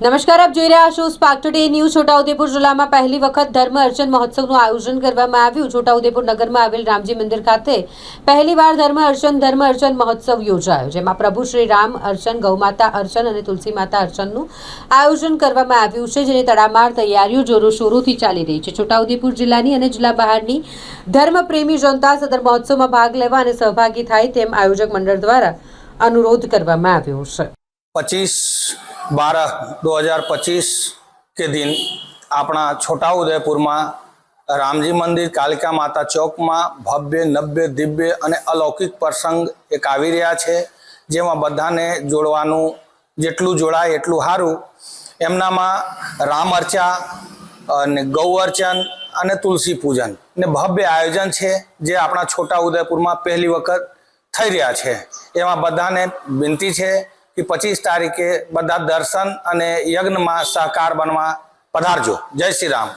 નમસ્કાર, આપ જોઈ રહ્યા છો સ્પાર્ક ટુડે ન્યૂઝ છોટાઉદેપુર જિલ્લામાં પહેલી વખત ધર્મ અર્ચન મહોત્સવનું આયોજન કરવામાં આવ્યું. છોટાઉદેપુર નગરમાં આવેલ રામજી મંદિર ખાતે પહેલીવાર ધર્મ અર્ચન ધર્મ અર્ચન મહોત્સવ યોજાયો, જેમાં પ્રભુ શ્રી રામ અર્ચન ગૌમાતા અર્ચન અને તુલસી માતા અર્ચનનું આયોજન કરવામાં આવ્યું છે, જેની તડામાર તૈયારીઓ જોરોશોરોથી ચાલી રહી છે. છોટાઉદેપુર જિલ્લાની અને જિલ્લા બહારની ધર્મપ્રેમી જનતા સદર મહોત્સવમાં ભાગ લેવા અને સહભાગી થાય તેમ આયોજક મંડળ દ્વારા અનુરોધ કરવામાં આવ્યો છે. पच्चीस बारह दो हज़ार पच्चीस के दिन આપણા છોટાઉદેપુરમાં રામજી મંદિર કાલિકા માતા ચોકમાં ભવ્ય નવ્ય દિવ્ય અને અલૌકિક પ્રસંગ એક આવી રહ્યા છે જેમાં બધાને જોડવાનું જેટલું જોડાય એટલું સારું એમનામાં રામ અર્ચા અને ગૌ અર્ચન અને તુલસી પૂજન ને ભવ્ય આયોજન છે જે આપણા છોટાઉદેપુરમાં પહેલી વખત થઈ રહ્યા છે એમાં બધાને વિનંતી છે કે પચીસ તારીખે બધા દર્શન અને યજ્ઞમાં સહકાર બનવા પધારજો. જય શ્રી રામ.